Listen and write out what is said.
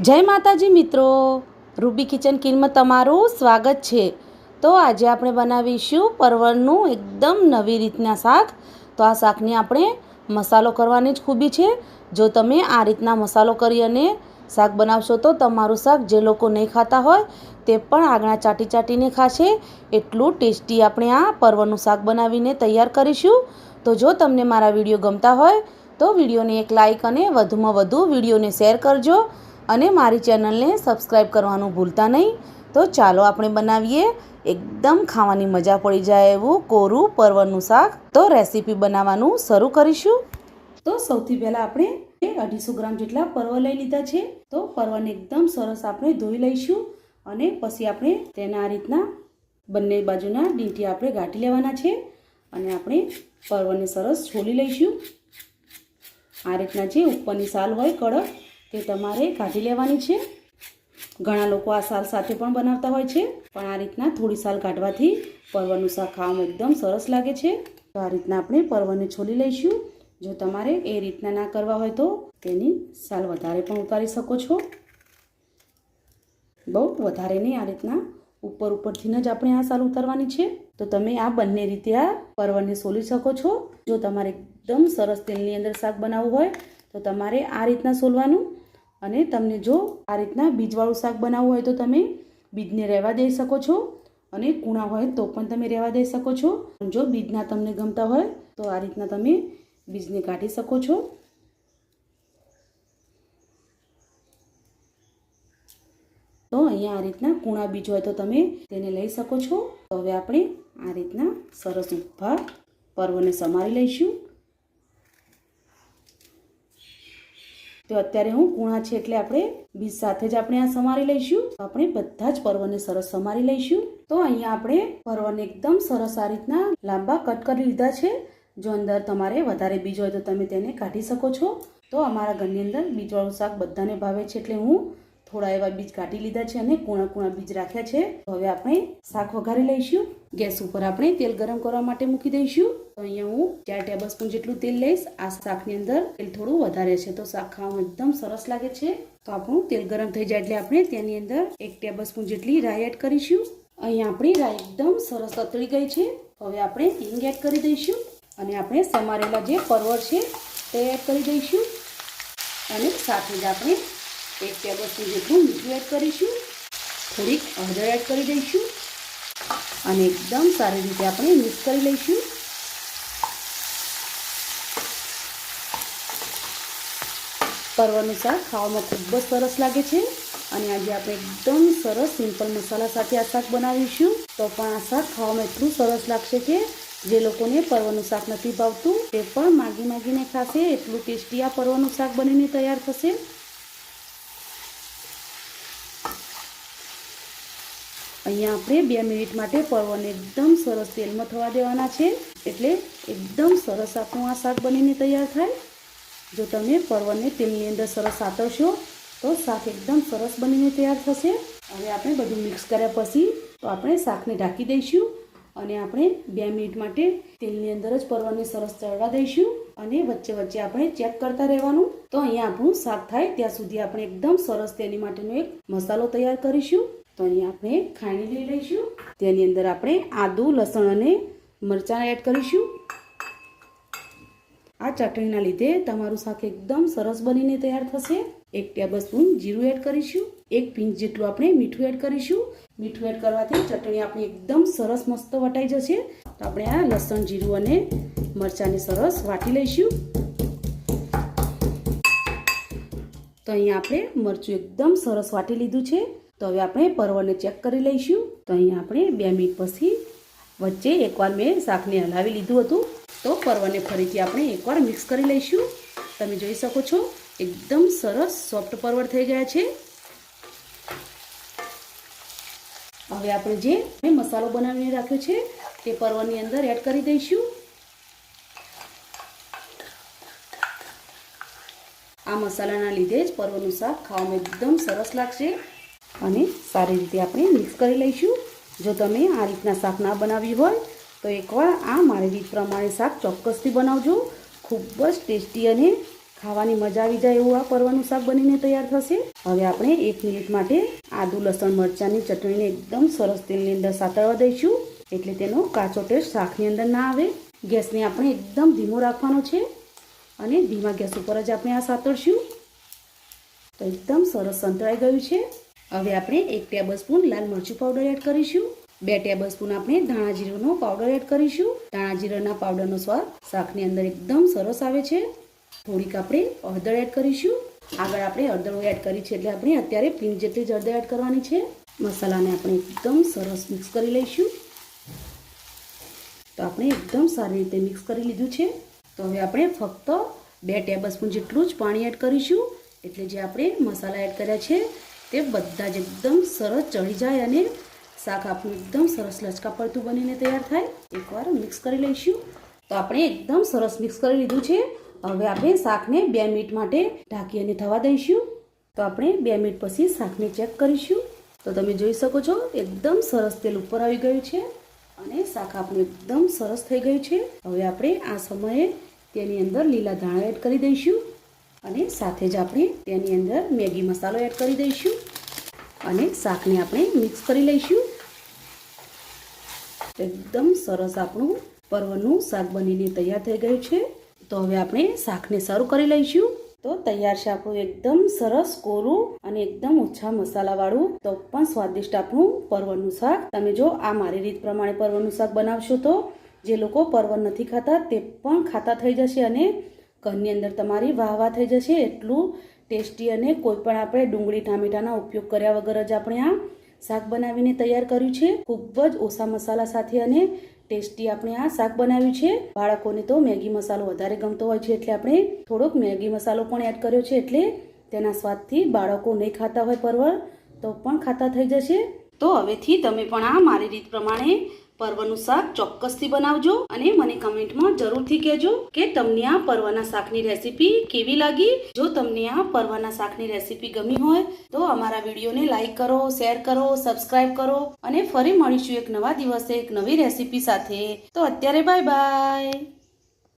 જય માતાજી મિત્રો. રૂબી કિચન કિનમાં તમારું સ્વાગત છે. તો આજે આપણે બનાવીશું પરવળનું એકદમ નવી રીતના શાક. તો આ શાકની આપણે મસાલો કરવાની જ ખૂબી છે. જો તમે આ રીતના મસાલો કરી અને શાક બનાવશો તો તમારું શાક જે લોકો નહીં ખાતા હોય તે પણ આગળ ચાટી ચાટીને ખાશે. એટલું ટેસ્ટી આપણે આ પરવળનું શાક બનાવીને તૈયાર કરીશું. તો જો તમને મારા વીડિયો ગમતા હોય તો વિડીયોને એક લાઇક અને વધુમાં વધુ વિડીયોને શેર કરજો. અને મારી ચેનલને સબસ્ક્રાઈબ કરવાનું ભૂલતા નહીં. તો ચાલો આપણે બનાવીએ. એકદમ ખાવાની મજા પડી જાય એવું કોરું પરવરનું શાક. તો રેસીપી બનાવવાનું શરૂ કરીશું. તો સૌથી પહેલાં આપણે અઢીસો ગ્રામ જેટલા પરવર લઈ લીધા છે. તો પરવરને એકદમ સરસ આપણે ધોઈ લઈશું અને પછી આપણે તેના આ રીતના બંને બાજુના ડીંટી આપણે ગાંઠી લેવાના છે અને આપણે પરવરને સરસ છોલી લઈશું. આ રીતના જે ઉપરની સાલ હોય કડક તે તમારે કાઢી લેવાની છે. ઘણા લોકો આ સાલ સાથે પણ બનાવતા હોય છે, પણ આ રીતના થોડી સાલ કાઢવાથી પર્વનું શાક ખાવામાં એકદમ સરસ લાગે છે. તો આ રીતના આપણે પર્વને છોલી લઈશું. જો તમારે એ રીતના ના કરવા હોય તો તેની સાલ વધારે પણ ઉતારી શકો છો. બહુ વધારે નહીં, આ રીતના ઉપર ઉપરથી જ આપણે આ સાલ ઉતારવાની છે. તો તમે આ બંને રીતે આ પર્વને સોલી શકો છો. જો તમારે એકદમ સરસ તેલની અંદર શાક બનાવવું હોય, તો તમારે આ રીતના સોલવાનું. અને તમને જો આ રીતના બીજવાળું શાક બનાવવું હોય તો તમે બીજને રહેવા દઈ શકો છો અને કૂણા હોય તો પણ તમે રહેવા દઈ શકો છો. જો બીજના તમને ગમતા હોય તો આ રીતના તમે બીજને કાઢી શકો છો. તો અહીંયા આ રીતના કૂણા બીજ હોય તો તમે તેને લઈ શકો છો. તો હવે આપણે આ રીતના સરસ ઊભા પર્વને સમારી લઈશું. તો અત્યારે હું કૂણા છે એટલે આપણે બીજ સાથે જ આપણે આ સમારી લઈશું. તો આપણે બધા જ પર્વને સરસ સમારી લઈશું. તો અહીંયા આપણે પર્વને એકદમ સરસ આ રીતના લાંબા કટ કરી લીધા છે. જો અંદર તમારે વધારે બીજ હોય તો તમે તેને કાઢી શકો છો. તો અમારા ઘરની અંદર બીજવાળું શાક બધાને ભાવે છે એટલે હું થોડા એવા બીજ કાઢી લીધા છે અને કૂણા કૂણા બીજ રાખ્યા છે. હવે આપણે શાક વઘારી લઈશું. ગેસ ઉપર આપણે તેલ ગરમ કરવા માટે મૂકી દઈશું. તો અહીંયા હું ચાર ટેબલ સ્પૂન જેટલું તેલ લઈશ. આ શાકની અંદર તેલ થોડું વધારે છે. તો શાક ખાવામાં એકદમ સરસ લાગે છે. તો આપણું તેલ ગરમ થઈ જાય એટલે આપણે તેની અંદર એક ટેબલ સ્પૂન જેટલી રાઈ એડ કરીશું. અહીંયા આપણી રાઈ એકદમ સરસ તતળી ગઈ છે. હવે આપણે હિંગ એડ કરી દઈશું. અને આપણે સમારેલા જે પરવળ છે તે એડ કરી દઈશું. અને સાથે જ આપણે એક ટેબલ સ્પૂન જેટલું મીઠું એડ કરીશું. થોડીક હળદર એડ કરી દઈશું. અને એકદમ સારી રીતે આપણે મિક્સ કરી લઈશું. પરવાનું શાક ખાવામાં ખૂબ જ સરસ લાગે છે. અને આજે આપણે એકદમ સરસ સિમ્પલ મસાલા સાથે આ શાક બનાવીશું. તો પણ આ શાક ખાવામાં એટલું સરસ લાગશે કે જે લોકોને પરવાનું શાક નથી ભાવતું, તે પણ માગી માગીને ખાશે. એટલું ટેસ્ટી આ પરવાનું શાક બનીને તૈયાર થશે. અહીંયા આપણે બે મિનિટ માટે પરવળને એકદમ સરસ તેલમાં થવા દેવાના છે. એટલે એકદમ સરસ આપણું આ શાક બનીને તૈયાર થાય. જો તમે પરવળને તેલની અંદર સરસ સાતવશો, તો શાક એકદમ સરસ બનીને તૈયાર થશે. હવે આપણે બધું મિક્સ કર્યા પછી તો આપણે શાકને ઢાંકી દઈશું અને આપણે બે મિનિટ માટે તેલની અંદર જ પરવળને સરસ ચડવા દઈશું અને વચ્ચે વચ્ચે આપણે ચેક કરતા રહેવાનું. તો અહીંયા આપણું શાક થાય, ત્યાં સુધી આપણે એકદમ સરસ તેની માટેનો એક મસાલો તૈયાર કરીશું. તો અહીંયા આપણે ખાણી લઈ લઈશું. તેની અંદર આપણે આદુ, લસણ અને મરચાં એડ કરીશું. આ ચટણીના લીધે તમારું શાક એકદમ સરસ બનીને તૈયાર થશે. એક ટેબલ સ્પૂન જીરું એડ કરીશું. એક પિંચ જેટલું આપણે મીઠું એડ કરીશું. મીઠું એડ કરવાથી ચટણી આપણી એકદમ સરસ મસ્ત વટાઈ જશે. તો આપણે આ લસણ, જીરું અને મરચાંને સરસ વાટી લઈશું. તો અહીંયા આપણે મરચું એકદમ સરસ વાટી લીધું છે. તો હવે આપણે પરવળને ચેક કરી લઈશું. તો અહીં આપણે બે મિનિટ પછી વચ્ચે એકવાર મેં શાકને હલાવી લીધું હતું. તો પરવળને ફરીથી આપણે એકવાર મિક્સ કરી લઈશું. તમે જોઈ શકો છો, એકદમ સરસ સોફ્ટ પરવળ થઈ ગયા છે. હવે આપણે જે મસાલો બનાવીને રાખ્યો છે, તે પરવળની અંદર એડ કરી દઈશું. આ મસાલાના લીધે જ પરવળનું શાક ખાવામાં એકદમ સરસ લાગશે. અને સારી રીતે આપણે મિક્સ કરી લઈશું. જો તમે આ રીતના શાક ના બનાવ્યું હોય, તો એકવાર આ મારી રીત પ્રમાણે શાક ચોક્કસથી બનાવજો. ખૂબ જ ટેસ્ટી અને ખાવાની મજા આવી જાય એવું આ પરવાનું શાક બનીને તૈયાર થશે. હવે આપણે એક મિનિટ માટે આદુ, લસણ, મરચાંની ચટણીને એકદમ સરસ તેલની અંદર સાતળવા દઈશું. એટલે તેનો કાચો ટેસ્ટ શાકની અંદર ના આવે. ગેસને આપણે એકદમ ધીમો રાખવાનો છે અને ધીમા ગેસ ઉપર જ આપણે આ સાતળશું. તો એકદમ સરસ સંતળાઈ ગયું છે. હવે આપણે એક ટેબલ લાલ મરચું પાવડર એડ કરીશું. બે ટેબલ આપણે ધાણા જીરુંનો પાવડર એડ કરીશું. ધાણા જીરાના પાવડરનો સ્વાદ શાકની અંદર એકદમ સરસ આવે છે. થોડીક આપણે હળદર એડ કરીશું. આગળ આપણે હળદર એડ કરી છે એટલે આપણે અત્યારે પિંક જેટલી જ એડ કરવાની છે. મસાલાને આપણે એકદમ સરસ મિક્સ કરી લઈશું. તો આપણે એકદમ સારી રીતે મિક્સ કરી લીધું છે. તો હવે આપણે ફક્ત બે ટેબલ સ્પૂન જેટલું જ પાણી એડ કરીશું. એટલે જે આપણે મસાલા એડ કર્યા છે તે બધા જ એકદમ સરસ ચડી જાય અને શાક આપણું એકદમ સરસ લચકા પડતું બનીને તૈયાર થાય. એકવાર મિક્સ કરી લઈશું. તો આપણે એકદમ સરસ મિક્સ કરી લીધું છે. હવે આપણે શાકને બે મિનિટ માટે ઢાંકી અને થવા દઈશું. તો આપણે બે મિનિટ પછી શાકને ચેક કરીશું. તો તમે જોઈ શકો છો, એકદમ સરસ તેલ ઉપર આવી ગયું છે અને શાક આપણું એકદમ સરસ થઈ ગયું છે. હવે આપણે આ સમયે તેની અંદર લીલા ધાણા એડ કરી દઈશું. અને સાથે જ આપણે તેની અંદર મેગી મસાલો એડ કરી દઈશું અને શાકને આપણે મિક્સ કરી લઈશું. એકદમ સરસ આપણું પર્વનું શાક બનીને તૈયાર થઈ ગયું છે. તો હવે આપણે શાકને સર્વ કરી લઈશું. તો તૈયાર છે આપણું એકદમ સરસ કોરું અને એકદમ ઓછા મસાલાવાળું, તો પણ સ્વાદિષ્ટ આપણું પર્વનું શાક. તમે જો આ મારી રીત પ્રમાણે પરવળનું શાક બનાવશો તો જે લોકો પર્વ નથી ખાતા તે પણ ખાતા થઈ જશે અને ઘરની અંદર તમારી વાહ વાહ થઈ જશે. એટલું ટેસ્ટી અને કોઈ પણ આપણે ડુંગળી, ટામેટાના ઉપયોગ કર્યા વગર જ આપણે આ શાક બનાવીને તૈયાર કર્યું છે. ખૂબ જ ઓછા મસાલા સાથે અને ટેસ્ટી આપણે આ શાક બનાવ્યું છે. બાળકોને તો મેગી મસાલો વધારે ગમતો હોય છે એટલે આપણે થોડોક મેગી મસાલો પણ એડ કર્યો છે એટલે તેના સ્વાદથી બાળકો નહીં ખાતા હોય પરવળ, તો પણ ખાતા થઈ જશે. તો હવેથી તમે પણ આ મારી રીત પ્રમાણે પરવળનું શાક ચોક્કસથી બનાવજો અને મને કમેન્ટમાં જરૂરથી કહેજો કે તમને આ પર્વના શાકની રેસીપી કેવી લાગી? જો તમને આ પર્વના શાકની રેસીપી ગમી હોય, તો અમારા વિડીયોને લાઇક કરો, શેર કરો, સબસ્ક્રાઇબ કરો અને ફરી મળીશું એક નવા દિવસે એક નવી રેસીપી સાથે. તો અત્યારે બાય બાય.